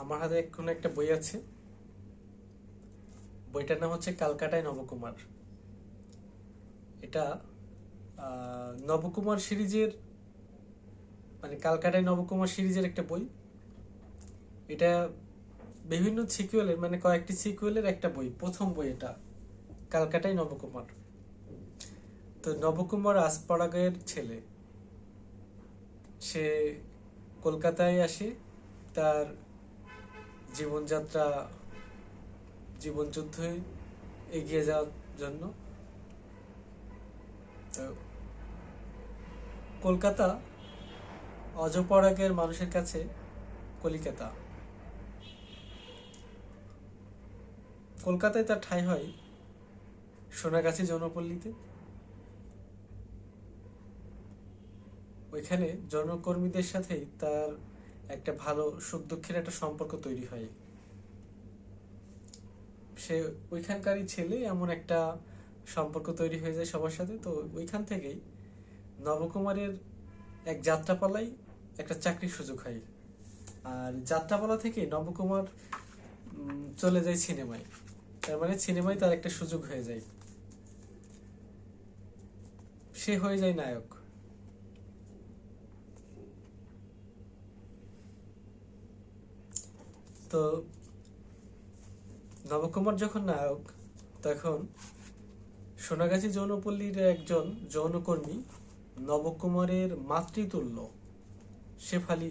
আমার হাতে এখন একটা বই আছে। বইটার নাম হচ্ছে কালকাটায় নবকুমার। এটা নবকুমার সিরিজের মানে কালকাটায় নবকুমার সিরিজের একটা বই। এটা বিভিন্ন সিকুয়েলের মানে কয়েকটি সিকুয়েলের একটা বই, প্রথম বই এটা কালকাটায় নবকুমার। তো নবকুমার আসপাড়াগের ছেলে। সে কলকাতায় আসে, তার জীবনযাত্রা, জীবনযুদ্ধে এগিয়ে যাওয়ার জন্য। কলকাতা অজপরাগের মানুষের কাছে কলিকাতা। কলকাতায় তার ঠাঁই হয় সোনাগাছি জনপল্লীতে। ওইখানে জনকর্মীদের সাথেই তার একটা ভালো সুখ দুঃখের একটা সম্পর্ক তৈরি হয়। সে ওইখানকারই ছেলে এমন একটা সম্পর্ক তৈরি হয়ে যায় সবার সাথে, তো ওইখান থেকেই নবকুমারের এক যাত্রাপালাই একটা চাকরির সুযোগ হয়। আর যাত্রাপালা থেকে নবকুমার চলে যায় সিনেমায়। তার মানে সিনেমায় তার একটা সুযোগ হয়ে যায়। সে হয়ে যায় নায়ক। তো নবকুমার যখন নায়ক, তখন সোনাগাছি যৌনপল্লীর একজন যৌনকর্মী নবকুমারের মাতৃতুল্য শেফালি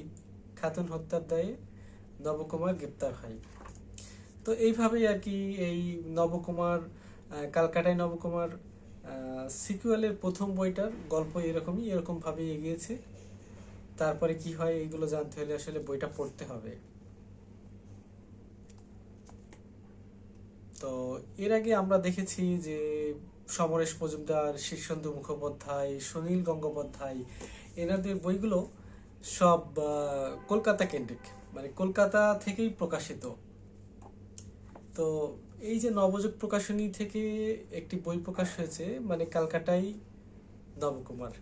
খাতুন হত্যার দায়ে নবকুমার গ্রেপ্তার হয়। তো এইভাবেই আর কি এই নবকুমার কালকাটায় নবকুমার সিকুয়েলের প্রথম বইটার গল্প এরকমই এরকম ভাবে এগিয়েছে। তারপরে কি হয় এইগুলো জানতে হলে আসলে বইটা পড়তে হবে। তো এর আগে আমরা দেখেছি যে সমরেশ মজুমদার, শীর্ষেন্দু মুখোপাধ্যায়, সুনীল গঙ্গোপাধ্যায়, এনাদের বইগুলো সব কলকাতা কেন্দ্রিক মানে কলকাতা থেকেই প্রকাশিত। তো এই যে নবযুগ প্রকাশনী থেকে একটি বই প্রকাশ হয়েছে মানে কালকাটাই নবকুমার।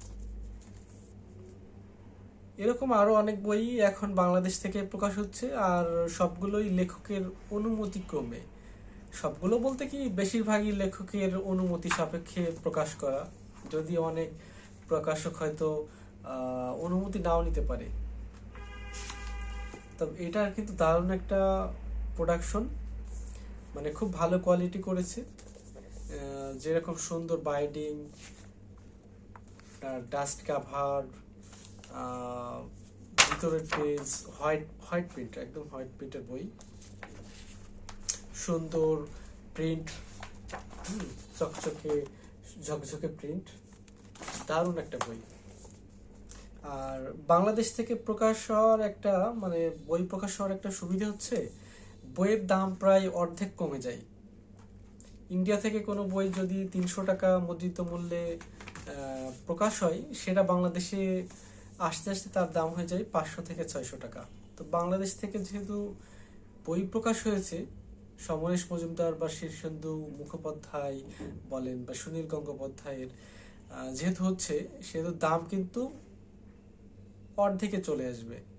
এরকম আরও অনেক বই এখন বাংলাদেশ থেকে প্রকাশ হচ্ছে, আর সবগুলোই লেখকের অনুমতি ক্রমে সবগুলো বলতে কি বেশিরভাগই লেখকের অনুমতি সাপেক্ষে প্রকাশ করা। যদি অনেক প্রকাশক হয়তো অনুমতি নাও নিতে পারে। তবে এটা কিন্তু দারুণ একটা প্রোডাকশন মানে খুব ভালো কোয়ালিটি করেছে। যেরকম সুন্দর বাইডিং ডাস্ট কাভার ভিতরের পেজ হোয়াইট হোয়াইট প্রিন্ট একদম হোয়াইট প্রিন্টের বই। সুন্দর প্রিন্ট চকচকে, ঝকঝকে প্রিন্ট দারুণ একটা বই। আর বাংলাদেশ থেকে প্রকাশ হওয়ার একটা মানে বই প্রকাশ হওয়ার একটা সুবিধা হচ্ছে, বইয়ের দাম প্রায় অর্ধেক কমে যায়। ইন্ডিয়া থেকে কোনো বই যদি তিনশো টাকা মুদ্রিত মূল্যে প্রকাশ হয়, সেটা বাংলাদেশে আস্তে আস্তে তার দাম হয়ে যায় পাঁচশো থেকে ছয়শো টাকা। তো বাংলাদেশ থেকে যেহেতু বই প্রকাশ হয়েছে সমরেশ মজুমদার বা শীর্ষেন্দু মুখোপাধ্যায় বলেন বা সুনীল গঙ্গোপাধ্যায়ের যেহেতু হচ্ছে, সেহেতু দাম কিন্তু অর্ধেকে চলে আসবে।